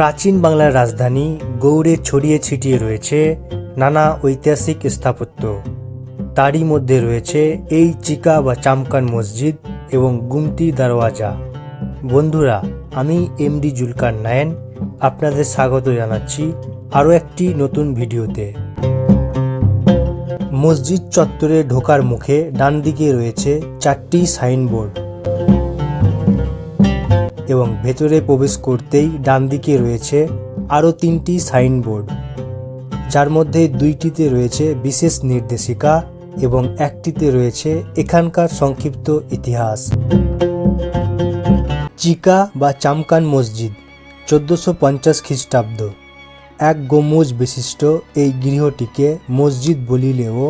প্রাচীন বাংলার রাজধানী গৌড়ে ছড়িয়ে ছিটিয়ে রয়েছে নানা ঐতিহাসিক স্থাপত্য। তারই মধ্যে রয়েছে এই চিকা বা চামকান মসজিদ এবং গুমটি দারওয়াজা। বন্ধুরা, আমি এমডি জুলকার নায়েন, আপনাদের স্বাগত জানাচ্ছি আরও একটি নতুন ভিডিওতে। মসজিদ চত্বরে ঢোকার মুখে ডান দিকে রয়েছে চারটি সাইনবোর্ড। এবং ভেতরে প্রবেশ করতেই ডান দিকে রয়েছে আরও তিনটি সাইনবোর্ড, যার মধ্যে দুইটিতে রয়েছে বিশেষ নির্দেশিকা এবং একটিতে রয়েছে এখানকার সংক্ষিপ্ত ইতিহাস। চিকা বা চামকান মসজিদ, চোদ্দোশো পঞ্চাশ খ্রিস্টাব্দ। এক গম্বুজ বিশিষ্ট এই গৃহটিকে মসজিদ বলিলেও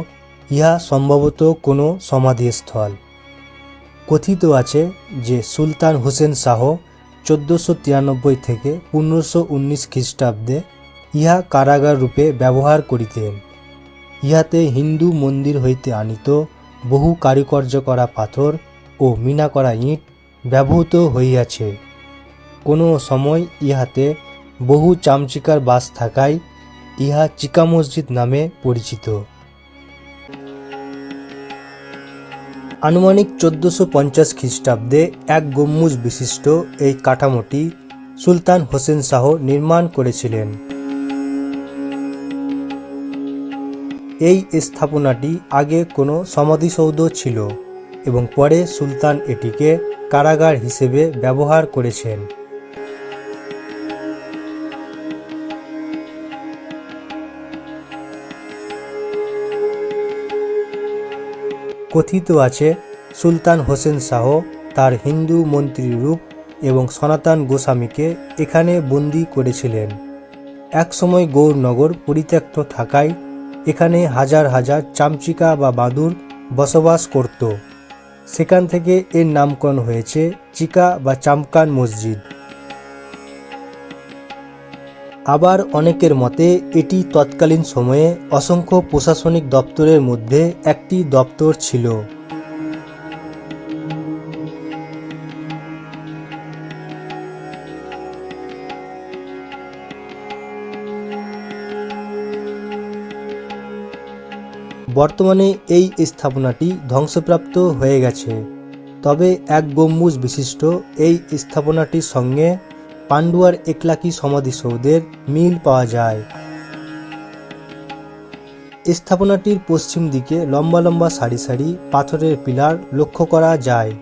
ইহা সম্ভবত কোনো সমাধিস্থল। কথিত আছে যে সুলতান হোসেন শাহ চোদ্দোশো তিরানব্বই থেকে পনেরোশো উনিশ খ্রিস্টাব্দে ইহা কারাগার রূপে ব্যবহার করিতেন। ইহাতে হিন্দু মন্দির হইতে আনিত বহু কারুকার্য করা পাথর ও মিনা করা ইট ব্যবহৃত হইয়াছে। কোনো সময় ইহাতে বহু চামচিকার বাস থাকায় ইহা চিকা মসজিদ নামে পরিচিত। আনুমানিক চোদ্দোশো পঞ্চাশ খ্রিস্টাব্দে এক গম্বুজ বিশিষ্ট এই কাঠামোটি সুলতান হোসেন শাহ নির্মাণ করেছিলেন। এই স্থাপনাটি আগে কোনো সমাধিসৌধ ছিল এবং পরে সুলতান এটিকে কারাগার হিসেবে ব্যবহার করেছেন। কথিত আছে, সুলতান হোসেন শাহ তার হিন্দু মন্ত্রী রূপ এবং সনাতন গোস্বামীকে এখানে বন্দি করেছিলেন। একসময় গৌরনগর পরিত্যক্ত থাকায় এখানে হাজার হাজার চামচিকা বা বাদুর বসবাস করত। সেখান থেকে এর নামকরণ হয়েছে চিকা বা চামকান মসজিদ। আবার অনেকের মতে এটি তৎকালীন সময়ে অসংখ্য প্রশাসনিক দপ্তরের মধ্যে একটি দপ্তর ছিল। বর্তমানে এই স্থাপনাটি ধ্বংসপ্রাপ্ত হয়ে গেছে। তবে এক গম্বুজ বিশিষ্ট এই স্থাপনাটির সঙ্গে পান্ডুয়ার একলাকি সমাধিসৌধের মিল পাওয়া যায়। স্থাপনাটির পশ্চিম দিকে লম্বা লম্বা সারি সারি পাথরের পিলার লক্ষ্য করা যায়।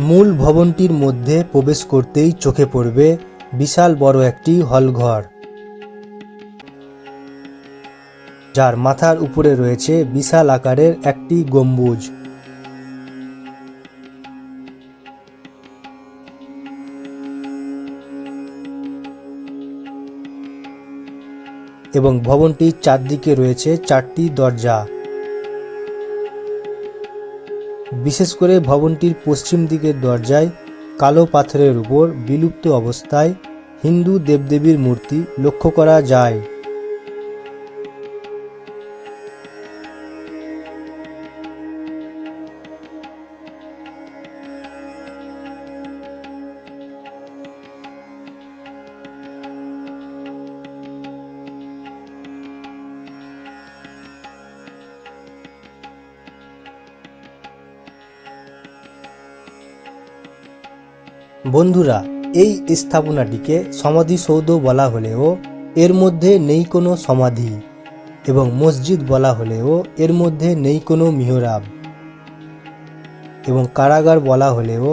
মূল ভবনটির মধ্যে প্রবেশ করতেই চোখে পড়বে বিশাল বড় একটি হলঘর। যার মাথার উপরে রয়েছে বিশাল আকারের একটি গম্বুজ। এবং ভবনটির চারদিকে রয়েছে চারটি দরজা। বিশেষ করে ভবনটির পশ্চিম দিকের দরজায় কালো পাথরের উপর বিলুপ্ত অবস্থায় হিন্দু দেবদেবীর মূর্তি লক্ষ্য করা যায়। বন্ধুরা, এই স্থাপনাটিকে সমাধিসৌধ বলা হলেও এর মধ্যে নেই কোনো সমাধি এবং মসজিদ বলা হলেও এর মধ্যে নেই কোনো মিহরাব এবং কারাগার বলা হলেও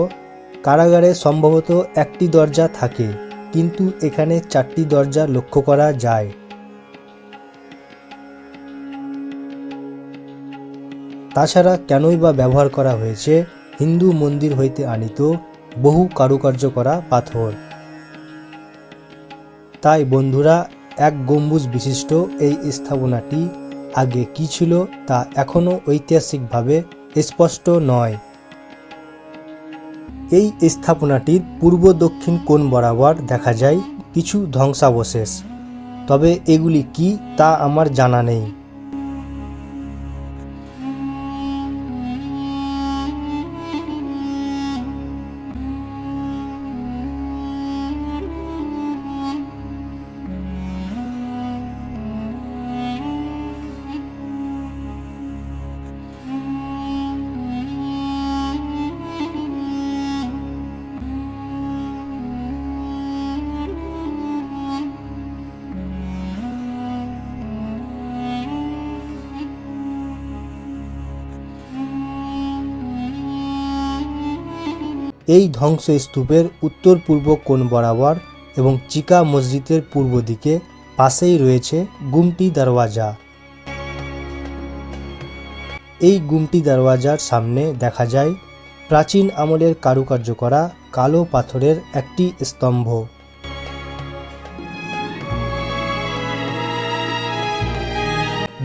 কারাগারে সম্ভবত একটি দরজা থাকে, কিন্তু এখানে চারটি দরজা লক্ষ্য করা যায়। তাছাড়া কেনই বা ব্যবহার করা হয়েছে? হিন্দু মন্দির হইতে আনিত বহু কারুকার্য করা পাথর। তাই বন্ধুরা, এক গম্বুজ বিশিষ্ট এই স্থাপনাটি আগে কি ছিল তা এখনও ঐতিহাসিকভাবে স্পষ্ট নয়। এই স্থাপনাটির পূর্ব দক্ষিণ কোণ বরাবর দেখা যায় কিছু ধ্বংসাবশেষ। তবে এগুলি কি তা আমার জানা নেই। এই ধ্বংসস্তূপের উত্তর পূর্ব কোণ বরাবর এবং চিকা মসজিদের পূর্ব দিকে পাশেই রয়েছে গুমটি দরওয়াজা। এই গুমটি দরওয়াজার সামনে দেখা যায় প্রাচীন আমলের কারুকার্য করা কালো পাথরের একটি স্তম্ভ।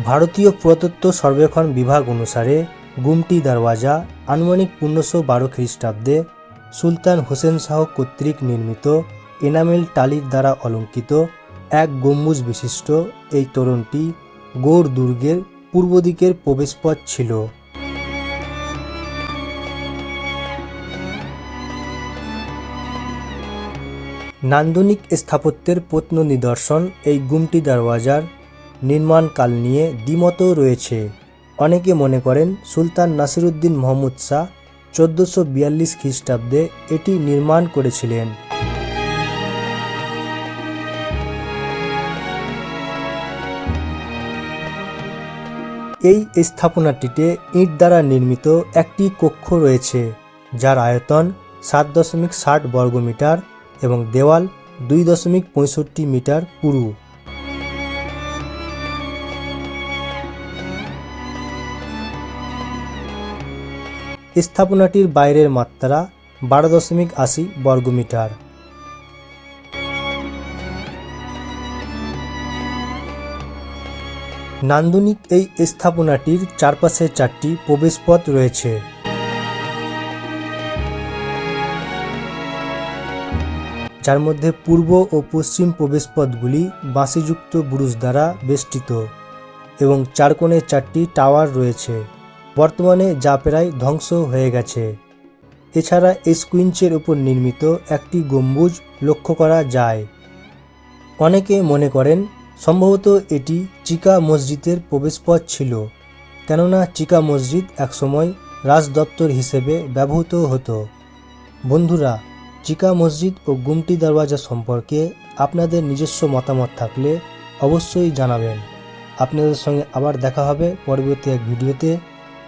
ভারতীয় পুরাতত্ত্ব সর্বেক্ষণ বিভাগ অনুসারে গুমটি দরওয়াজা আনুমানিক পনেরোশো বারো খ্রিস্টাব্দে সুলতান হোসেন শাহ কর্তৃক নির্মিত এনামেল টালির দ্বারা অলঙ্কিত এক গম্বুজ বিশিষ্ট এই তোরণটি গৌড় দুর্গের পূর্ব দিকের প্রবেশপথ ছিল। নান্দনিক স্থাপত্যের প্রত্ন নিদর্শন এই গুমটি দরওয়াজার নির্মাণকাল নিয়ে দ্বিমত রয়েছে। অনেকে মনে করেন সুলতান নাসিরুদ্দিন মোহাম্মদ শাহ চোদ্দোশো বিয়াল্লিশ খ্রিস্টাব্দে এটি নির্মাণ করেছিলেন। এই স্থাপনাটিতে ইট দ্বারা নির্মিত একটি কক্ষ রয়েছে, যার আয়তন সাত দশমিক ষাট বর্গমিটার এবং দেওয়াল দুই দশমিক পঁয়ষট্টি মিটার পুরু। স্থাপনাটির বাইরের মাত্রা বারো দশমিক আশি বর্গমিটার। নান্দনিক এই স্থাপনাটির চারপাশে চারটি প্রবেশপথ রয়েছে। যার মধ্যে পূর্ব ও পশ্চিম প্রবেশপথগুলি বাঁশিযুক্ত বুরুজ দ্বারা বেষ্টিত এবং চারকোণে চারটি টাওয়ার রয়েছে। বর্তমানে যা প্রায় ধ্বংস হয়ে গেছে। এছাড়া স্কুইঞ্চের উপর নির্মিত একটি গম্বুজ লক্ষ্য করা যায়। অনেকে মনে করেন সম্ভবত এটি চিকা মসজিদের প্রবেশপথ ছিল, কেননা চিকা মসজিদ একসময় রাজ দপ্তর হিসেবে ব্যবহৃত হতো। বন্ধুরা, চিকা মসজিদ ও গুমটি দরওয়াজা সম্পর্কে আপনাদের নিজস্ব মতামত থাকলে অবশ্যই জানাবেন। আপনাদের সঙ্গে আবার দেখা হবে পরবর্তী এক ভিডিওতে।